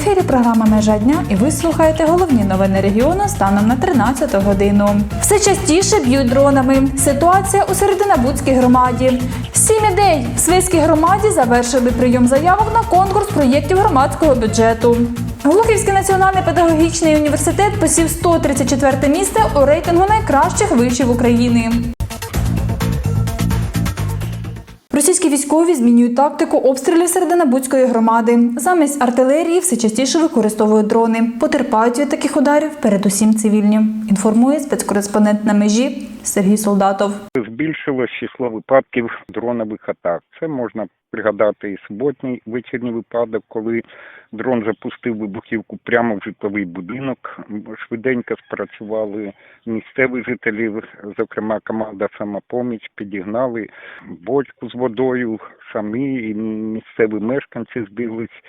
ефірі програма Межа дня і ви слухаєте головні новини регіону станом на 13 годину. Все частіше б'ють дронами. Ситуація у Серединабудській громаді. Сім ідей в Свиській громаді завершили прийом заявок на конкурс проєктів громадського бюджету. Глухівський національний педагогічний університет посів 134 місце у рейтингу найкращих вишів України. Військові змінюють тактику обстрілів Серединабудської громади. Замість артилерії все частіше використовують дрони. Потерпають від таких ударів передусім цивільні. Інформує спецкореспондент на межі Сергій Солдатов. Збільшилось число випадків дронових атак. Це можна пригадати і суботній вечірній випадок, коли дрон запустив вибухівку прямо в житловий будинок. Швиденько спрацювали місцеві жителі, зокрема команда самопоміч, підігнали бочку з водою. Самі місцеві мешканці збіглись.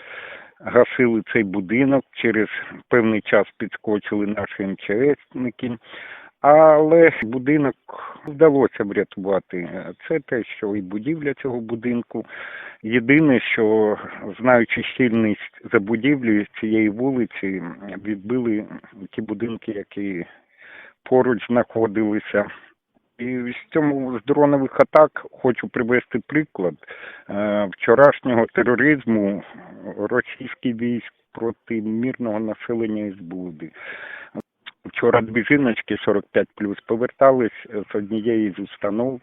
Гасили цей будинок через певний час підскочили наші МЧСники. Але будинок вдалося врятувати. Це те, що і будівля цього будинку. Єдине, що знаючи щільність забудівлі цієї вулиці, відбили ті будинки, які поруч знаходилися. І з цьому з дронових атак хочу привести приклад е, вчорашнього тероризму російських військ проти мирного населення із Буди. Вчора дві жіночки 45 плюс повертались з однієї з установ.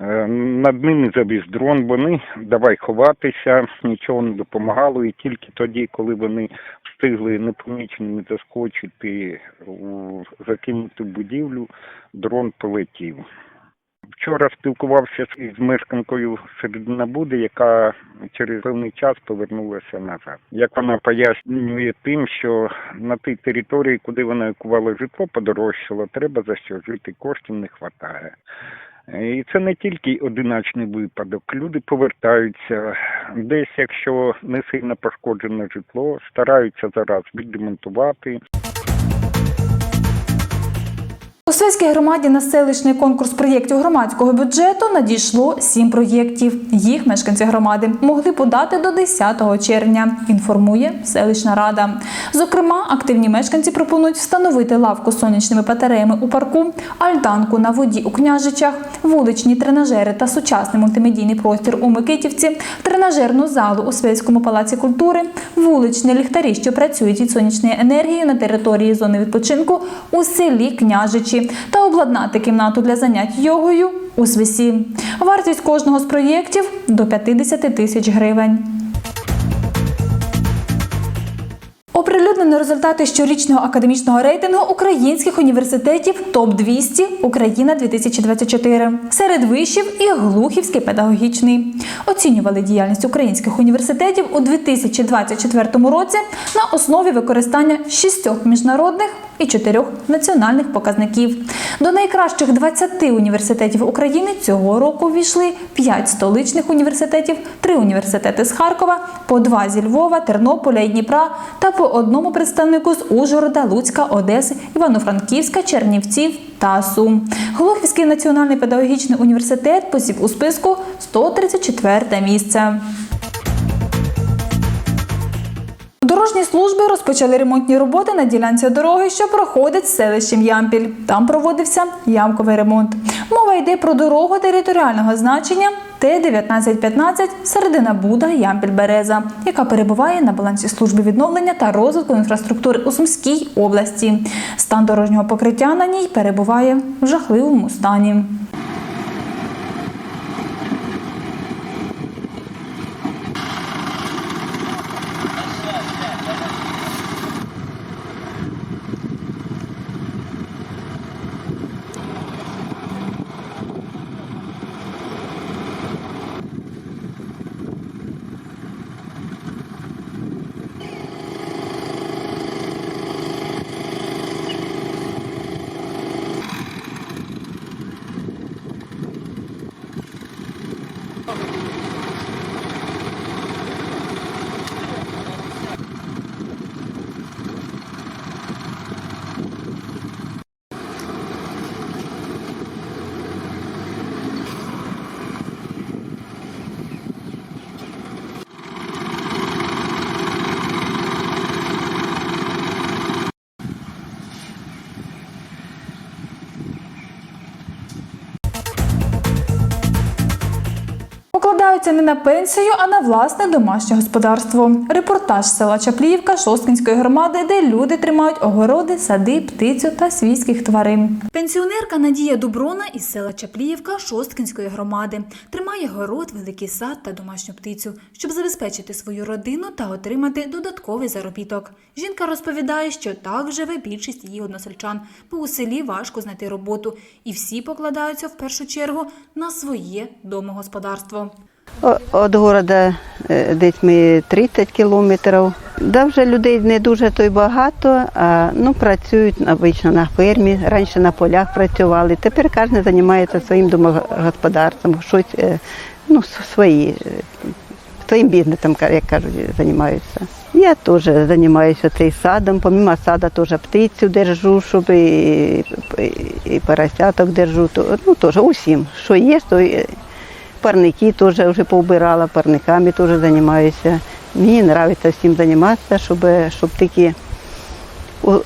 Е, Над ними завіз дрон. Вони давай ховатися, нічого не допомагало. І тільки тоді, коли вони встигли непоміченими заскочити у закинуту будівлю, дрон полетів. Вчора спілкувався з мешканкою Серединабуди, яка через певний час повернулася назад. Як вона пояснює тим, що на тій території, куди вона екувала житло, подорожчало, треба за що жити, коштів не вистачає. І це не тільки одиночний випадок. Люди повертаються десь, якщо не сильно пошкоджене житло, стараються зараз відремонтувати. У Свиській громаді на селищний конкурс проєктів громадського бюджету надійшло сім проєктів. Їх мешканці громади могли подати до 10 червня. Інформує селищна рада. Зокрема, активні мешканці пропонують встановити лавку з сонячними батареями у парку, альтанку на воді у княжичах, вуличні тренажери та сучасний мультимедійний простір у Микитівці, тренажерну залу у Свейському палаці культури, вуличні ліхтарі, що працюють від сонячної енергії на території зони відпочинку у селі Княжичі та обладнати кімнату для занять йогою у Свисі. Вартість кожного з проєктів до 50 тисяч гривень. Оприлюднено результати щорічного академічного рейтингу українських університетів ТОП 200 Україна 2024 серед вишів і Глухівський педагогічний. Оцінювали діяльність українських університетів у 2024 році на основі використання шістьох міжнародних і чотирьох національних показників. До найкращих 20 університетів України цього року ввійшли 5 столичних університетів, 3 університети з Харкова, по 2 зі Львова, Тернополя і Дніпра та по одному представнику з Ужгорода, Луцька, Одеси, Івано-Франківська, Чернівців та Сум. Глухівський національний педагогічний університет посів у списку 134 місце. Дорожні служби розпочали ремонтні роботи на ділянці дороги, що проходить селищем Ямпіль. Там проводився ямковий ремонт. Мова йде про дорогу територіального значення Т-1915 середина Буда Ямпіль Береза, яка перебуває на балансі служби відновлення та розвитку інфраструктури у Сумській області. Стан дорожнього покриття на ній перебуває в жахливому стані. Сподіваються не на пенсію, а на власне домашнє господарство. Репортаж села Чапліївка Шосткинської громади, де люди тримають огороди, сади, птицю та свійських тварин. Пенсіонерка Надія Дуброна із села Чапліївка Шосткинської громади тримає город, великий сад та домашню птицю, щоб забезпечити свою родину та отримати додатковий заробіток. Жінка розповідає, що так живе більшість її односельчан, бо у селі важко знайти роботу, і всі покладаються в першу чергу на своє домогосподарство. От города е, десь ми 30 кілометрів. Да, вже людей не дуже то й багато, а ну, працюють обично на фермі, раніше на полях працювали. Тепер кожен займається своїм домогосподарством, щось е, ну, свої, е, своїм бізнесом, як кажуть, займаються. Я теж займаюся цим садом, помимо сада теж птицю держу, щоб і, і, поросяток держу. То, ну, теж усім, що є, то Парники теж вже повбирала, парниками теж займаюся. Мені подобається всім займатися, щоб, щоб такі,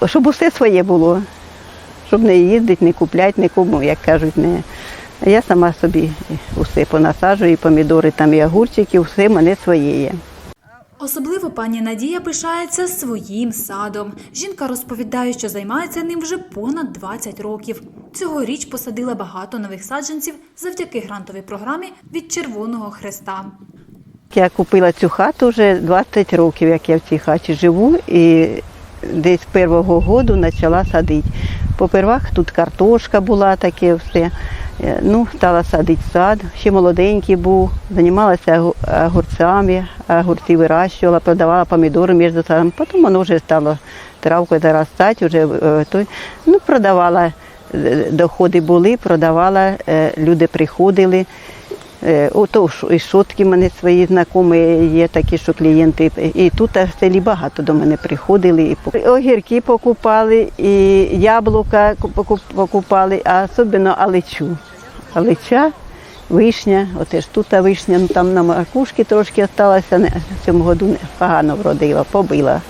щоб усе своє було. Щоб не їздити, не купляти нікому, як кажуть, не. Я сама собі усе понасаджую, і помідори, там, і огурчики, все мене своє є. Особливо пані Надія пишається своїм садом. Жінка розповідає, що займається ним вже понад 20 років. Цьогоріч посадила багато нових саджанців завдяки грантовій програмі від Червоного Хреста. Я купила цю хату вже 20 років, як я в цій хаті живу, і десь першого року почала садити. Попервах тут картошка була, таке все. Е, Ну, стала садити сад, ще молоденький був, займалася огурцями, огурці вирощувала, продавала помідори між садом. Потім воно вже стало травкою заростати, вже е, той, ну, продавала, е, доходи були, продавала, люди приходили. Ото і шотки мене свої знайомі є такі, що клієнти. І тут в селі багато до мене приходили. І огірки покупали, і яблука ку- покупали, а особливо алечу. Алеча, вишня, оте ж тут вишня, ну там на макушки трошки залишилася, не- в цьому году погано вродила, побила.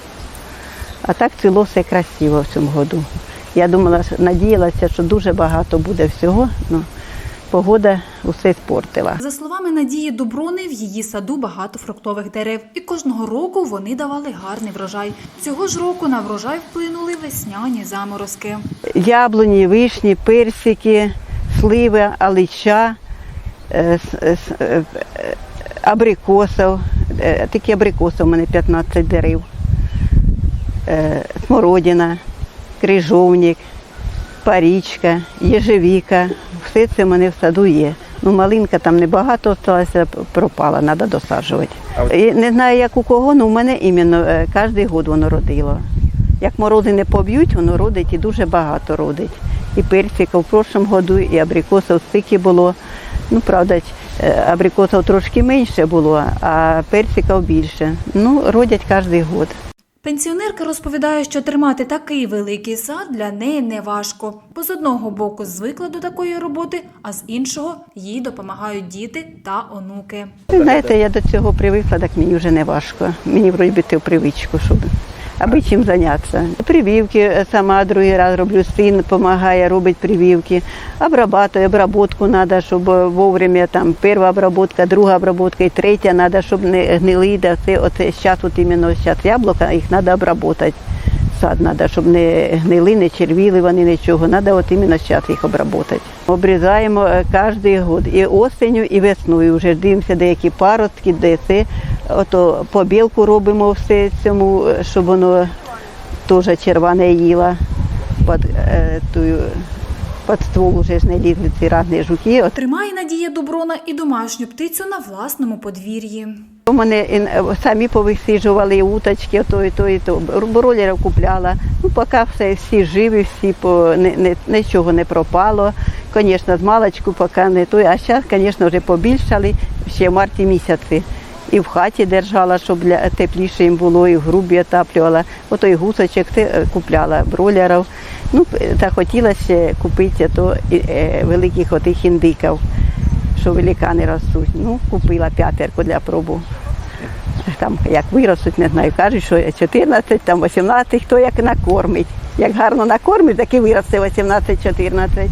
А так ціло все красиво в цьому году. Я думала, надіялася, що дуже багато буде всього. Ну, погода усе спортила. За словами Надії Дуброни, в її саду багато фруктових дерев, і кожного року вони давали гарний врожай. Цього ж року на врожай вплинули весняні заморозки. Яблуні, вишні, персики, сливи, алича, е, е, е, абрикосів. Такі абрикоси у мене 15 дерев. Смородина, крижовник, парічка, єжевіка. Все це в мене в саду є. Ну, малинка там небагато залишилася, пропала, треба досаджувати. І не знаю, як у кого, але у мене іменно кожен год воно родило. Як морози не поб'ють, воно родить і дуже багато родить. І персика в прошлому году, і абрикосів стільки було. Ну, правда, е, абрикосів трошки менше було, а персиків більше. Ну, родять кожен год. Пенсіонерка розповідає, що тримати такий великий сад для неї не важко, бо з одного боку звикла до такої роботи, а з іншого їй допомагають діти та онуки. Ви знаєте, я до цього привикла, так мені вже не важко. Мені вроді в привичку, щоб аби чим зайнятися. Прививки е, сама другий раз роблю, син допомагає, робить прививки. Обрабатую, обработку треба, щоб вовремя там перша обработка, друга обработка і третя треба, щоб не гнили, да все. Оце зараз, от іменно зараз яблука, їх треба обработати. Сад треба, щоб не гнили, не червіли вони нічого. Треба от іменно зараз їх обработати. Обрізаємо е, кожен год. І осенню, і весною. Вже дивимося, деякі паростки, де це. Ото побілку робимо все цьому, щоб воно теж червоне їла. Під, е, тую, під ствол вже ж не лізли ці різні жуки. Тримає Надія Дуброна і домашню птицю на власному подвір'ї. У мене самі повисіжували уточки, то і то, і то. Бройлерів купляла. Ну, поки все, всі живі, всі по, не, не, нічого не пропало. Звісно, з маличку поки не то. А зараз, звісно, вже побільшали ще в марті місяці. І в хаті держала, щоб для тепліше їм було, і в грубі отаплювала. Ото і гусочок це е, купляла, бройлерів. Ну, захотіла ще купити то, е, великих отих індиків що великани ростуть. Ну, купила п'ятерку для пробу. Там як виростуть, не знаю, кажуть, що 14, там 18, хто як накормить. Як гарно накормить, так і виросте 18-14.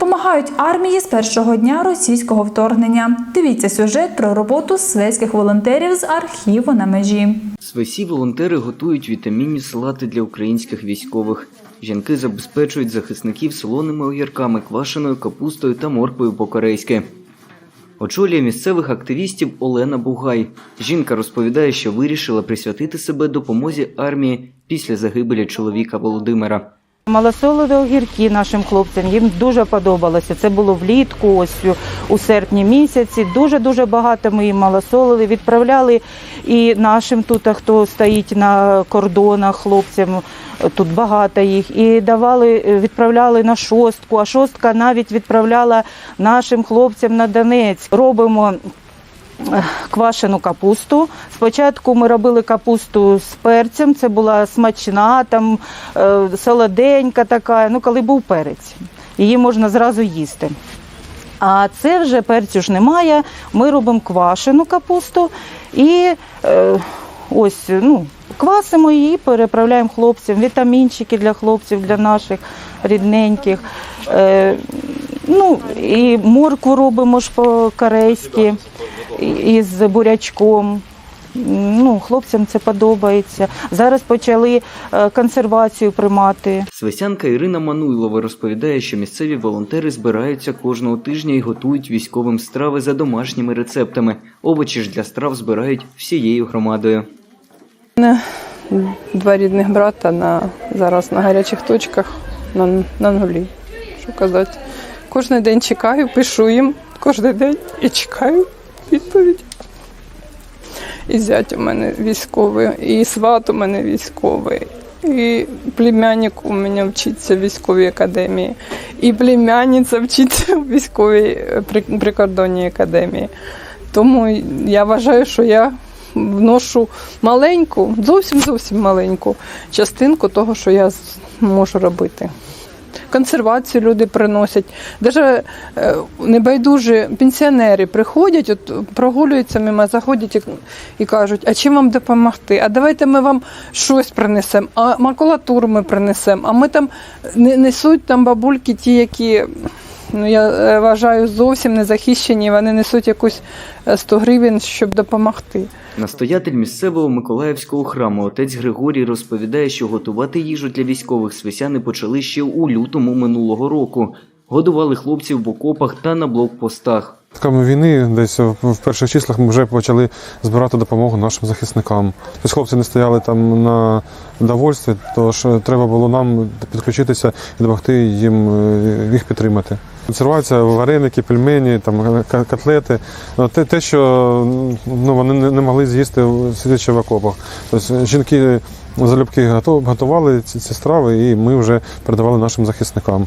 Допомагають армії з першого дня російського вторгнення. Дивіться сюжет про роботу свейських волонтерів з архіву на межі. Свесі волонтери готують вітамінні салати для українських військових. Жінки забезпечують захисників солоними огірками, квашеною капустою та морквою по-корейськи. Очолює місцевих активістів Олена Бугай. Жінка розповідає, що вирішила присвятити себе допомозі армії після загибелі чоловіка Володимира. Малосолові огірки нашим хлопцям їм дуже подобалося. Це було влітку, ось у- серпні місяці. Дуже дуже багато ми їм малосолили. Відправляли і нашим тут, хто стоїть на кордонах, хлопцям тут багато їх. І давали, е, відправляли на шостку. А шостка навіть відправляла нашим хлопцям на Донець. Робимо квашену капусту. Спочатку ми робили капусту з перцем, це була смачна, там е, солоденька така, ну коли був перець. Її можна зразу їсти. А це вже перцю ж немає. Ми робимо квашену капусту і е, ось ну, квасимо її, переправляємо хлопцям, вітамінчики для хлопців, для наших рідненьких. Е, ну, і моркву робимо ж по-корейськи із бурячком. Ну, хлопцям це подобається. Зараз почали е, консервацію приймати. Свесянка Ірина Мануйлова розповідає, що місцеві волонтери збираються кожного тижня і готують військовим страви за домашніми рецептами. Овочі ж для страв збирають всією громадою. Два рідних брата на, зараз на гарячих точках на, на нулі. Що казати. Кожен день чекаю, пишу їм кожен день і чекаю відповідь. І зять у мене військовий, і сват у мене військовий, і племянник у мене вчиться в військовій академії, і племянниця вчиться в військовій е, прикордонній академії. Тому я вважаю, що я вношу маленьку, зовсім зовсім маленьку частинку того, що я можу робити. Консервацію люди приносять. Навіть небайдужі пенсіонери приходять, от прогулюються мимо, заходять і, і кажуть, а чим вам допомогти? А давайте ми вам щось принесемо, а макулатуру ми принесемо, а ми там несуть там бабульки ті, які. Ну, я е, вважаю, зовсім не захищені, вони несуть якусь е, 100 гривень, щоб допомогти. Настоятель місцевого Миколаївського храму отець Григорій розповідає, що готувати їжу для військових свисяни почали ще у лютому минулого року. Годували хлопців в окопах та на блокпостах. Початком війни, десь в перших числах, ми вже почали збирати допомогу нашим захисникам. Тобто хлопці не стояли там на довольстві, тож треба було нам підключитися і допомогти їм е, їх підтримати. Консервація, вареники, пельмені, там котлети. Ну, Те, те, що ну, вони не могли з'їсти сидячи в окопах. Тобто жінки залюбки готували ці, ці страви, і ми вже передавали нашим захисникам.